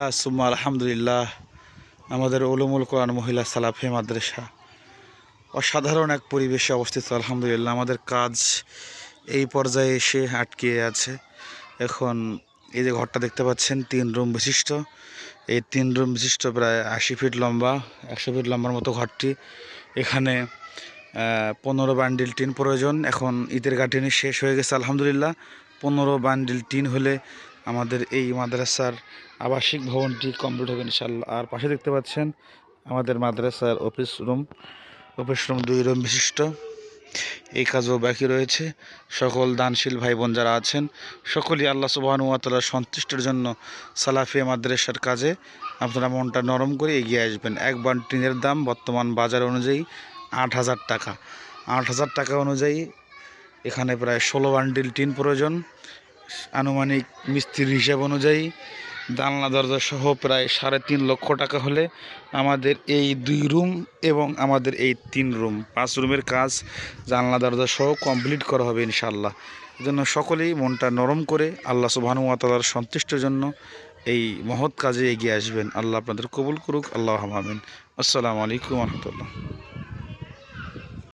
সুম্মা আলহামদুলিল্লাহ, আমাদের উলুমুল কোরআন মহিলা সালাফে মাদ্রাসা। অসাধারণ এক পরিবেশে অবস্থিত, আলহামদুলিল্লাহ। আমাদের কাজ এই পর্যায়ে এসে আটকে আছে। এখন এই যে ঘরটা দেখতে পাচ্ছেন, তিন রুম বিশিষ্ট। এই তিন রুম বিশিষ্ট প্রায় আশি ফিট লম্বা, একশো ফিট লম্বার মতো ঘরটি। এখানে পনেরো বান্ডিল টিন প্রয়োজন। এখন ঈদের গাঁটিনি শেষ হয়ে গেছে, আলহামদুলিল্লাহ। পনেরো বান্ডিল টিন হলে আমাদের এই মাদ্রাসার আবাসিক ভবনটি কমপ্লিট হবে ইনশাল্লাহ আর পাশে দেখতে পাচ্ছেন আমাদের মাদ্রাসার অফিস রুম অফিস রুম দুই রুম বিশিষ্ট। এই কাজও বাকি রয়েছে। সকল দানশীল ভাই বোন যারা আছেন, সকলেই আল্লাহ সুবাহানুয়াতালার সন্তুষ্টের জন্য সালাফিয়া মাদ্রাসার কাজে আপনারা মনটা নরম করে এগিয়ে আসবেন। এক বান টিনের দাম বর্তমান বাজার অনুযায়ী আট হাজার টাকা। আট হাজার টাকা অনুযায়ী এখানে প্রায় ষোলো বান্ডিল টিন প্রয়োজন। আনুমানিক মিস্ত্রির হিসাব অনুযায়ী জানলা দরজা সহ প্রায় সাড়ে তিন লক্ষ টাকা হলে আমাদের এই দুই রুম এবং আমাদের এই তিন রুম, পাঁচ রুমের কাজ জানলা দরজা সহ কমপ্লিট করা হবে ইনশাল্লাহ এজন্য সকলেই মনটা নরম করে আল্লাহ সুবাহানুয়াতালার সন্তুষ্টের জন্য এই মহৎ কাজে এগিয়ে আসবেন। আল্লাহ আপনাদের কবুল করুক। আল্লাহ আমিন। আসসালামু আলাইকুম রহমতুল্লাহ।